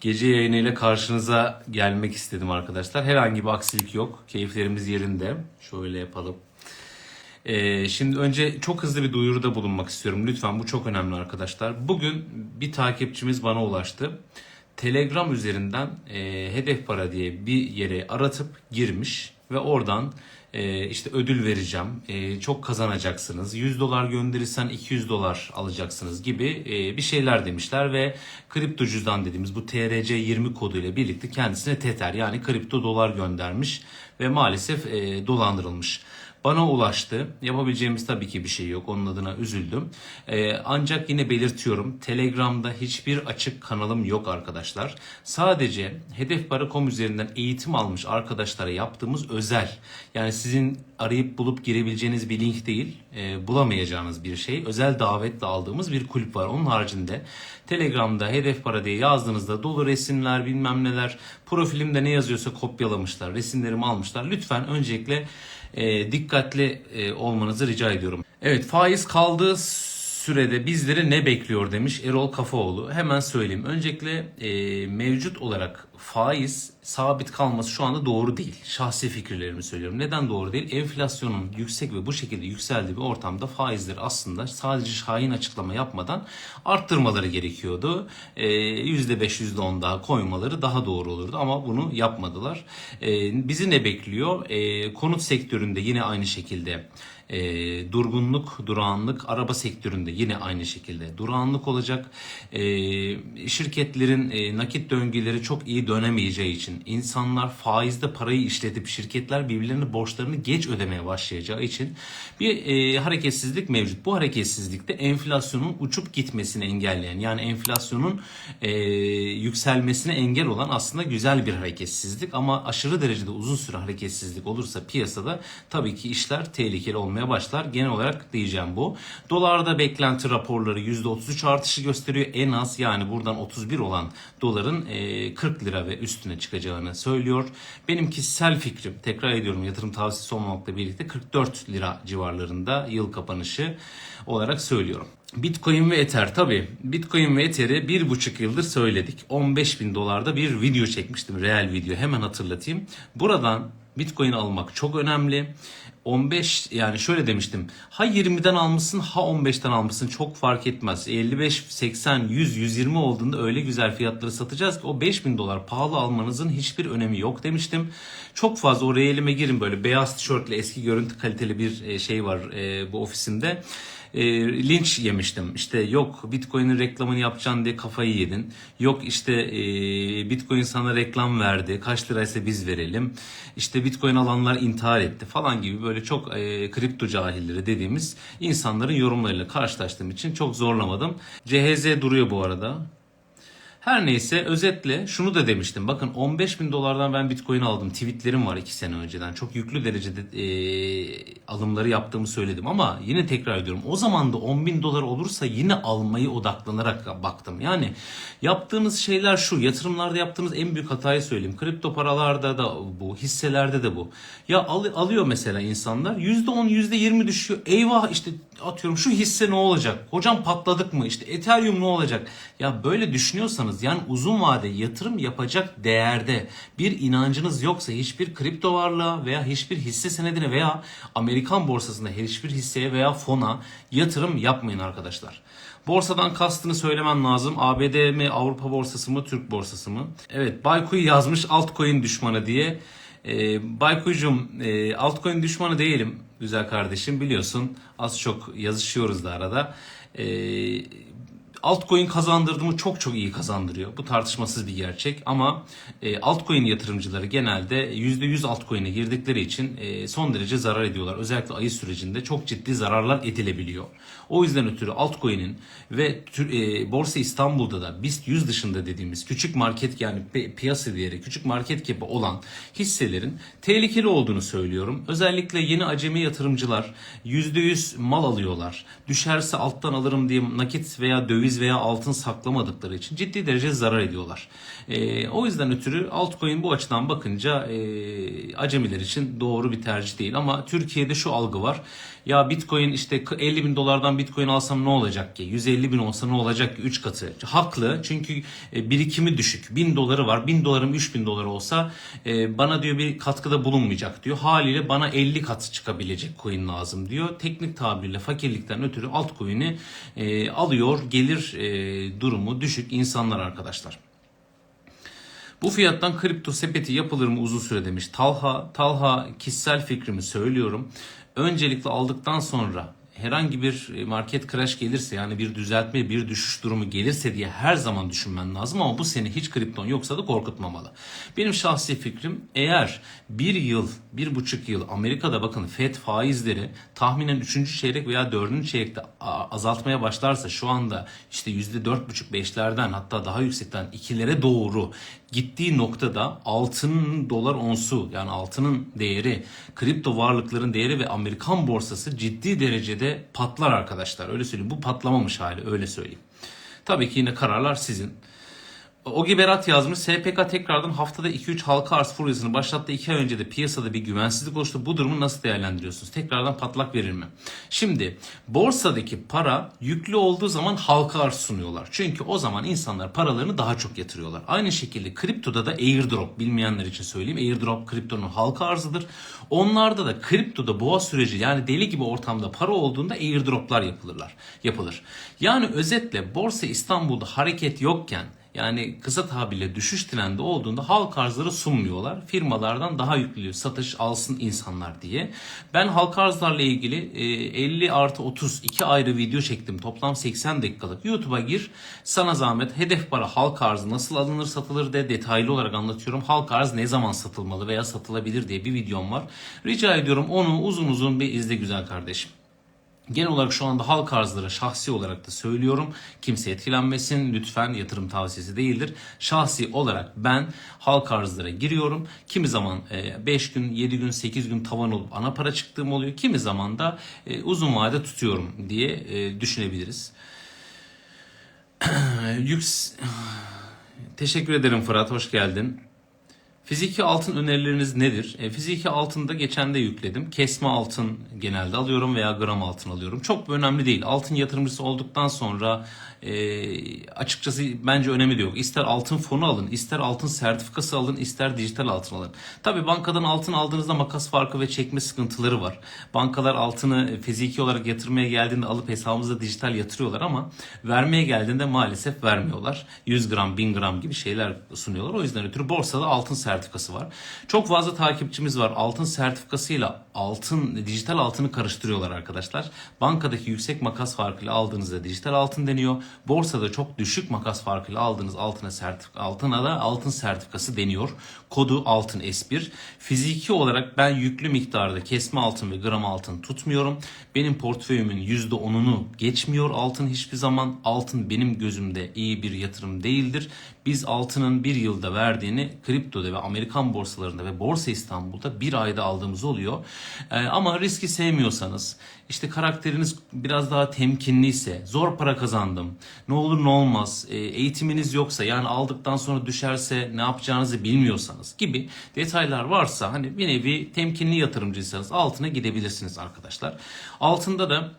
Gece yayınıyla karşınıza gelmek istedim arkadaşlar. Herhangi bir aksilik yok. Keyiflerimiz yerinde. Şöyle yapalım. Ee, şimdi önce çok hızlı bir duyuruda bulunmak istiyorum. Lütfen bu çok önemli arkadaşlar. Bugün bir takipçimiz bana ulaştı. Telegram üzerinden e, hedef para diye bir yere aratıp girmiş ve oradan e, işte ödül vereceğim, e, çok kazanacaksınız, 100 dolar gönderirsen 200 dolar alacaksınız gibi e, bir şeyler demişler ve kripto cüzdan dediğimiz bu TRC20 koduyla birlikte kendisine Tether yani kripto dolar göndermiş ve maalesef dolandırılmış. Bana ulaştı. Yapabileceğimiz tabii ki bir şey yok. Onun adına üzüldüm. Ee, ancak yine belirtiyorum. Telegram'da hiçbir açık kanalım yok arkadaşlar. Sadece hedefpara.com üzerinden eğitim almış arkadaşlara yaptığımız özel. Yani sizin arayıp bulup girebileceğiniz bir link değil. e, bulamayacağınız bir şey. Özel davetle aldığımız bir kulüp var. Onun haricinde Telegram'da hedef para diye yazdığınızda dolu resimler bilmem neler profilimde ne yazıyorsa kopyalamışlar. Resimlerimi almışlar. Lütfen öncelikle e, dikkatli e, olmanızı rica ediyorum. Evet faiz kaldığı sürede bizleri ne bekliyor demiş Erol Kafaoğlu. Hemen söyleyeyim. Öncelikle e, mevcut olarak faiz sabit kalması şu anda doğru değil. Şahsi fikirlerimi söylüyorum. Neden doğru değil? Enflasyonun yüksek ve bu şekilde yükseldiği bir ortamda faizleri aslında sadece şahin açıklama yapmadan arttırmaları gerekiyordu. E, %5 %10 daha koymaları daha doğru olurdu ama bunu yapmadılar. E, bizi ne bekliyor? E, konut sektöründe yine aynı şekilde e, durgunluk, durağanlık araba sektöründe yine aynı şekilde durağanlık olacak. E, şirketlerin e, nakit döngüleri çok iyi dönemeyeceği için insanlar faizde parayı işletip şirketler birbirlerine borçlarını geç ödemeye başlayacağı için bir e, hareketsizlik mevcut. Bu hareketsizlikte enflasyonun uçup gitmesini engelleyen yani enflasyonun e, yükselmesine engel olan aslında güzel bir hareketsizlik ama aşırı derecede uzun süre hareketsizlik olursa piyasada tabii ki işler tehlikeli olmaya başlar. Genel olarak diyeceğim bu. Dolarda beklenti raporları %33 artışı gösteriyor. En az yani buradan 31 olan doların e, 40 lira ve üstüne çıkacağını söylüyor. Benim kişisel fikrim tekrar ediyorum yatırım tavsiyesi olmamakla birlikte 44 lira civarlarında yıl kapanışı olarak söylüyorum. Bitcoin ve Ether tabi Bitcoin ve Ether'i bir buçuk yıldır söyledik. 15 bin dolarda bir video çekmiştim. Real video hemen hatırlatayım. Buradan Bitcoin almak çok önemli. 15 yani şöyle demiştim. Ha 20'den almışsın ha 15'ten almışsın çok fark etmez. 55, 80, 100, 120 olduğunda öyle güzel fiyatları satacağız ki o 5000 dolar pahalı almanızın hiçbir önemi yok demiştim. Çok fazla oraya elime girin böyle beyaz tişörtle eski görüntü kaliteli bir e, şey var e, bu ofisimde e, linç yemiştim. İşte yok Bitcoin'in reklamını yapacaksın diye kafayı yedin. Yok işte e, Bitcoin sana reklam verdi. Kaç liraysa biz verelim. İşte Bitcoin alanlar intihar etti falan gibi böyle çok e, kripto cahilleri dediğimiz insanların yorumlarıyla karşılaştığım için çok zorlamadım. CHZ duruyor bu arada. Her neyse özetle şunu da demiştim. Bakın 15 bin dolardan ben bitcoin aldım. Tweetlerim var 2 sene önceden. Çok yüklü derecede e, alımları yaptığımı söyledim. Ama yine tekrar ediyorum. O zaman da 10 bin dolar olursa yine almayı odaklanarak baktım. Yani yaptığımız şeyler şu. Yatırımlarda yaptığımız en büyük hatayı söyleyeyim. Kripto paralarda da bu. Hisselerde de bu. Ya al, alıyor mesela insanlar. %10 %20 düşüyor. Eyvah işte atıyorum şu hisse ne olacak? Hocam patladık mı? İşte Ethereum ne olacak? Ya böyle düşünüyorsanız yani uzun vade yatırım yapacak değerde bir inancınız yoksa hiçbir kripto varlığa veya hiçbir hisse senedine veya Amerikan borsasında hiçbir hisseye veya fona yatırım yapmayın arkadaşlar. Borsadan kastını söylemen lazım. ABD mi, Avrupa borsası mı, Türk borsası mı? Evet, Baykuy yazmış altcoin düşmanı diye. Ee, Baykuy'cum e, altcoin düşmanı değilim güzel kardeşim biliyorsun. Az çok yazışıyoruz da arada. Ee, altcoin kazandırdı mı çok çok iyi kazandırıyor. Bu tartışmasız bir gerçek ama e, altcoin yatırımcıları genelde %100 altcoin'e girdikleri için e, son derece zarar ediyorlar. Özellikle ayı sürecinde çok ciddi zararlar edilebiliyor. O yüzden ötürü altcoin'in ve e, Borsa İstanbul'da da BIST 100 dışında dediğimiz küçük market yani pi- piyasa değeri küçük market cap'i olan hisselerin tehlikeli olduğunu söylüyorum. Özellikle yeni acemi yatırımcılar %100 mal alıyorlar. Düşerse alttan alırım diye nakit veya döviz veya altın saklamadıkları için ciddi derece zarar ediyorlar. Ee, o yüzden ötürü altcoin bu açıdan bakınca e, acemiler için doğru bir tercih değil. Ama Türkiye'de şu algı var. Ya Bitcoin işte 50 bin dolardan Bitcoin alsam ne olacak ki? 150 bin olsa ne olacak ki? 3 katı. Haklı çünkü e, birikimi düşük. 1000 doları var. 1000 dolarım 3000 dolar olsa e, bana diyor bir katkıda bulunmayacak diyor. Haliyle bana 50 kat çıkabilecek coin lazım diyor. Teknik tabirle fakirlikten ötürü altcoin'i e, alıyor. Gelir durumu düşük insanlar arkadaşlar. Bu fiyattan kripto sepeti yapılır mı uzun süre demiş. Talha, Talha kişisel fikrimi söylüyorum. Öncelikle aldıktan sonra herhangi bir market crash gelirse yani bir düzeltme bir düşüş durumu gelirse diye her zaman düşünmen lazım ama bu seni hiç kripton yoksa da korkutmamalı. Benim şahsi fikrim eğer bir yıl bir buçuk yıl Amerika'da bakın FED faizleri tahminen 3. çeyrek veya 4. çeyrekte azaltmaya başlarsa şu anda işte %4,5-5'lerden hatta daha yüksekten ikilere doğru gittiği noktada altının dolar onsu yani altının değeri, kripto varlıkların değeri ve Amerikan borsası ciddi derecede patlar arkadaşlar. Öyle söyleyeyim. Bu patlamamış hali öyle söyleyeyim. Tabii ki yine kararlar sizin. Ogi Berat yazmış. SPK tekrardan haftada 2-3 halka arz furyasını başlattı. 2 ay önce de piyasada bir güvensizlik oluştu. Bu durumu nasıl değerlendiriyorsunuz? Tekrardan patlak verir mi? Şimdi borsadaki para yüklü olduğu zaman halka arz sunuyorlar. Çünkü o zaman insanlar paralarını daha çok yatırıyorlar. Aynı şekilde kriptoda da airdrop bilmeyenler için söyleyeyim. Airdrop kriptonun halka arzıdır. Onlarda da kriptoda boğa süreci yani deli gibi ortamda para olduğunda airdroplar yapılırlar. Yapılır. Yani özetle Borsa İstanbul'da hareket yokken yani kısa tabirle düşüş trendi olduğunda halk arzları sunmuyorlar. Firmalardan daha yüklü satış alsın insanlar diye. Ben halk arzlarla ilgili e, 50 artı 30 iki ayrı video çektim. Toplam 80 dakikalık. YouTube'a gir. Sana zahmet hedef para halk arzı nasıl alınır satılır de detaylı olarak anlatıyorum. Halk arz ne zaman satılmalı veya satılabilir diye bir videom var. Rica ediyorum onu uzun uzun bir izle güzel kardeşim. Genel olarak şu anda halk arzları şahsi olarak da söylüyorum. Kimse etkilenmesin. Lütfen yatırım tavsiyesi değildir. Şahsi olarak ben halk arzlara giriyorum. Kimi zaman 5 gün, 7 gün, 8 gün tavan olup ana para çıktığım oluyor. Kimi zaman da e, uzun vade tutuyorum diye e, düşünebiliriz. Yüks... Teşekkür ederim Fırat. Hoş geldin. Fiziki altın önerileriniz nedir? E, fiziki altında geçen de yükledim. Kesme altın genelde alıyorum veya gram altın alıyorum. Çok önemli değil. Altın yatırımcısı olduktan sonra e, açıkçası bence önemi de yok. İster altın fonu alın, ister altın sertifikası alın, ister dijital altın alın. Tabi bankadan altın aldığınızda makas farkı ve çekme sıkıntıları var. Bankalar altını fiziki olarak yatırmaya geldiğinde alıp hesabımıza dijital yatırıyorlar ama vermeye geldiğinde maalesef vermiyorlar. 100 gram, 1000 gram gibi şeyler sunuyorlar. O yüzden ötürü borsada altın sertifikası var. Çok fazla takipçimiz var. Altın sertifikasıyla altın, dijital altını karıştırıyorlar arkadaşlar. Bankadaki yüksek makas farkıyla aldığınızda dijital altın deniyor. Borsada çok düşük makas farkıyla aldığınız altına sertif altına da altın sertifikası deniyor. Kodu altın S1. Fiziki olarak ben yüklü miktarda kesme altın ve gram altın tutmuyorum. Benim portföyümün %10'unu geçmiyor altın hiçbir zaman. Altın benim gözümde iyi bir yatırım değildir. Biz altının bir yılda verdiğini kriptoda ve Amerikan borsalarında ve Borsa İstanbul'da bir ayda aldığımız oluyor. Ee, ama riski sevmiyorsanız, işte karakteriniz biraz daha temkinliyse, zor para kazandım, ne olur ne olmaz, e, eğitiminiz yoksa yani aldıktan sonra düşerse ne yapacağınızı bilmiyorsanız gibi detaylar varsa hani bir nevi temkinli yatırımcıysanız altına gidebilirsiniz arkadaşlar. Altında da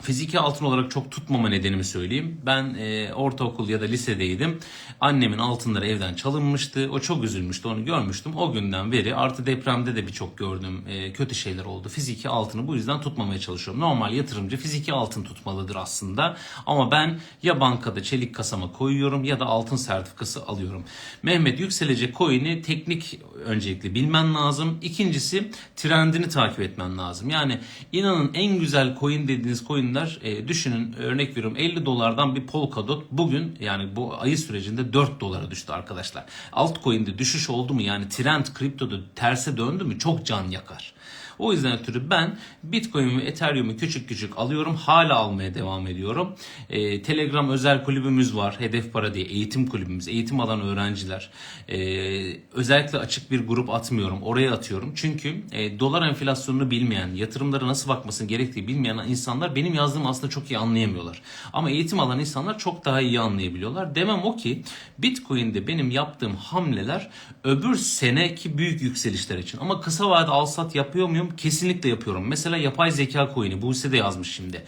Fiziki altın olarak çok tutmama nedenimi söyleyeyim. Ben e, ortaokul ya da lisedeydim. Annemin altınları evden çalınmıştı. O çok üzülmüştü. Onu görmüştüm. O günden beri artı depremde de birçok gördüğüm e, kötü şeyler oldu. Fiziki altını bu yüzden tutmamaya çalışıyorum. Normal yatırımcı fiziki altın tutmalıdır aslında. Ama ben ya bankada çelik kasama koyuyorum ya da altın sertifikası alıyorum. Mehmet yükselecek coin'i teknik öncelikle bilmen lazım. İkincisi trendini takip etmen lazım. Yani inanın en güzel coin dediğiniz coinler e, düşünün örnek veriyorum 50 dolardan bir Polkadot bugün yani bu ayı sürecinde 4 dolara düştü arkadaşlar. Altcoin'de düşüş oldu mu yani trend kriptoda terse döndü mü çok can yakar. O yüzden ötürü ben Bitcoin ve Ethereum'u küçük küçük alıyorum. Hala almaya devam ediyorum. Ee, Telegram özel kulübümüz var. Hedef Para diye eğitim kulübümüz. Eğitim alan öğrenciler. Ee, özellikle açık bir grup atmıyorum. Oraya atıyorum. Çünkü e, dolar enflasyonunu bilmeyen, yatırımlara nasıl bakmasını gerektiği bilmeyen insanlar benim yazdığımı aslında çok iyi anlayamıyorlar. Ama eğitim alan insanlar çok daha iyi anlayabiliyorlar. Demem o ki Bitcoin'de benim yaptığım hamleler öbür seneki büyük yükselişler için. Ama kısa vade al sat yapıyor muyum? Muyum? Kesinlikle yapıyorum. Mesela yapay zeka coin'i Buse de yazmış şimdi.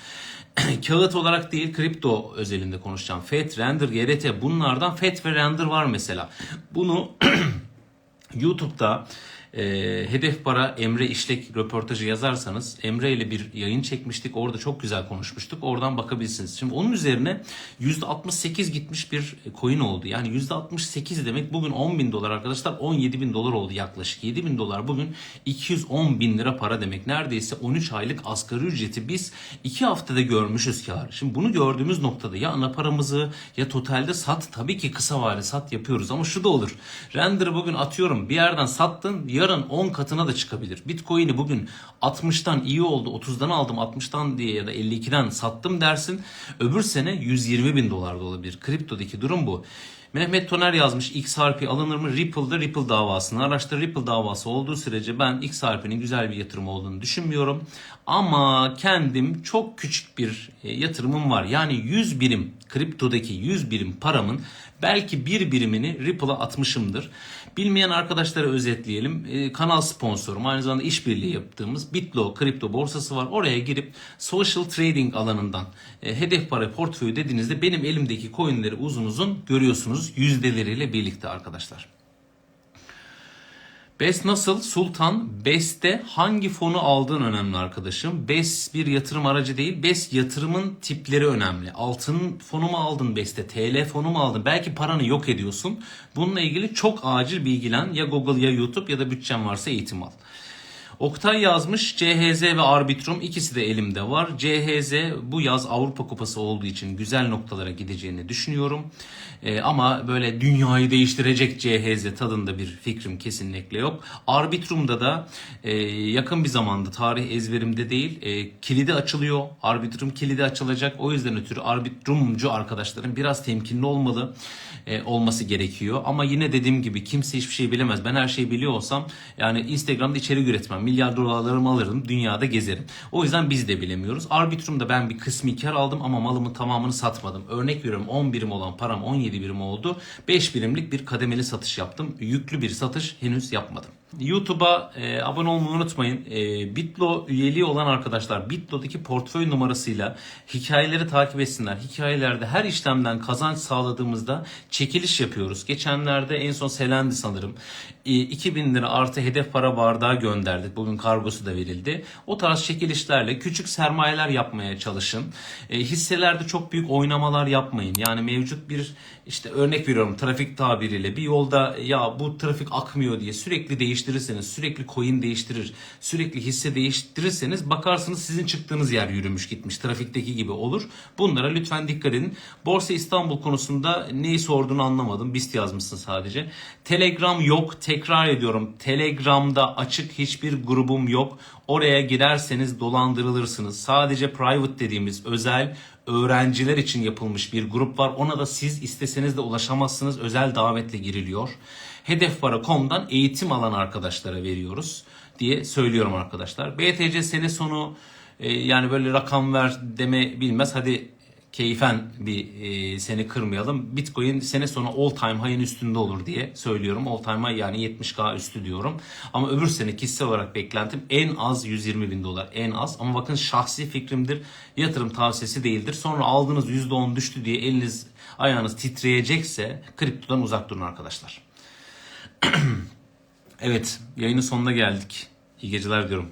Kağıt olarak değil kripto özelinde konuşacağım. FET, Render, GRT bunlardan FET ve Render var mesela. Bunu YouTube'da e, Hedef Para Emre İşlek röportajı yazarsanız Emre ile bir yayın çekmiştik. Orada çok güzel konuşmuştuk. Oradan bakabilirsiniz. Şimdi onun üzerine %68 gitmiş bir coin oldu. Yani %68 demek bugün 10 bin dolar arkadaşlar 17 bin dolar oldu yaklaşık. 7 bin dolar bugün 210 bin lira para demek. Neredeyse 13 aylık asgari ücreti biz 2 haftada görmüşüz kar. Şimdi bunu gördüğümüz noktada ya ana paramızı ya totalde sat tabii ki kısa vade sat yapıyoruz ama şu da olur. Render'ı bugün atıyorum bir yerden sattın yarın 10 katına da çıkabilir. Bitcoin'i bugün 60'tan iyi oldu 30'dan aldım 60'tan diye ya da 52'den sattım dersin. Öbür sene 120 bin dolar da olabilir. Kriptodaki durum bu. Mehmet Toner yazmış XRP alınır mı? Ripple'da Ripple davasını araştır. Ripple davası olduğu sürece ben XRP'nin güzel bir yatırım olduğunu düşünmüyorum. Ama kendim çok küçük bir e, yatırımım var. Yani 100 birim kriptodaki 100 birim paramın belki bir birimini Ripple'a atmışımdır. Bilmeyen arkadaşlara özetleyelim. E, kanal sponsorum aynı zamanda işbirliği yaptığımız Bitlo kripto borsası var. Oraya girip social trading alanından e, hedef para portföyü dediğinizde benim elimdeki coinleri uzun uzun görüyorsunuz yüzdeleriyle birlikte arkadaşlar. BES nasıl? Sultan, BES'te hangi fonu aldığın önemli arkadaşım. BES bir yatırım aracı değil. BES yatırımın tipleri önemli. Altın fonu mu aldın BES'te? TL fonu mu aldın? Belki paranı yok ediyorsun. Bununla ilgili çok acil bilgilen ya Google ya YouTube ya da bütçen varsa eğitim al. Oktay yazmış CHZ ve Arbitrum ikisi de elimde var. CHZ bu yaz Avrupa Kupası olduğu için güzel noktalara gideceğini düşünüyorum. Ee, ama böyle dünyayı değiştirecek CHZ tadında bir fikrim kesinlikle yok. Arbitrum'da da e, yakın bir zamanda tarih ezberimde değil e, kilidi açılıyor. Arbitrum kilidi açılacak. O yüzden ötürü arbitrumcu arkadaşların biraz temkinli olmalı e, olması gerekiyor. Ama yine dediğim gibi kimse hiçbir şey bilemez. Ben her şeyi biliyor olsam yani Instagram'da içerik üretmem. Milyar dolarlarımı alırım. Dünyada gezerim. O yüzden biz de bilemiyoruz. Arbitrum'da ben bir kısmi kar aldım ama malımın tamamını satmadım. Örnek veriyorum 10 birim olan param 17 birim oldu. 5 birimlik bir kademeli satış yaptım. Yüklü bir satış henüz yapmadım. YouTube'a e, abone olmayı unutmayın. E, Bitlo üyeliği olan arkadaşlar Bitlo'daki portföy numarasıyla hikayeleri takip etsinler. Hikayelerde her işlemden kazanç sağladığımızda çekiliş yapıyoruz. Geçenlerde en son Selendi sanırım. E, 2000 lira artı hedef para bardağı gönderdik. Bugün kargosu da verildi. O tarz çekilişlerle küçük sermayeler yapmaya çalışın. E, hisselerde çok büyük oynamalar yapmayın. Yani mevcut bir işte örnek veriyorum trafik tabiriyle bir yolda ya bu trafik akmıyor diye sürekli değiştirirseniz, sürekli coin değiştirir, sürekli hisse değiştirirseniz bakarsınız sizin çıktığınız yer yürümüş gitmiş. Trafikteki gibi olur. Bunlara lütfen dikkat edin. Borsa İstanbul konusunda neyi sorduğunu anlamadım. BIST yazmışsın sadece. Telegram yok. Tekrar ediyorum. Telegram'da açık hiçbir grubum yok. Oraya girerseniz dolandırılırsınız. Sadece private dediğimiz özel öğrenciler için yapılmış bir grup var. Ona da siz isteseniz de ulaşamazsınız. Özel davetle giriliyor. Hedefpara.com'dan eğitim alan arkadaşlara veriyoruz diye söylüyorum arkadaşlar. BTC sene sonu e, yani böyle rakam ver deme bilmez. Hadi keyfen bir e, seni kırmayalım. Bitcoin sene sonu all time high'ın üstünde olur diye söylüyorum. All time high yani 70k üstü diyorum. Ama öbür sene kişisel olarak beklentim en az 120 bin dolar. En az. Ama bakın şahsi fikrimdir. Yatırım tavsiyesi değildir. Sonra aldığınız %10 düştü diye eliniz ayağınız titreyecekse kriptodan uzak durun arkadaşlar. evet yayının sonuna geldik. İyi geceler diyorum.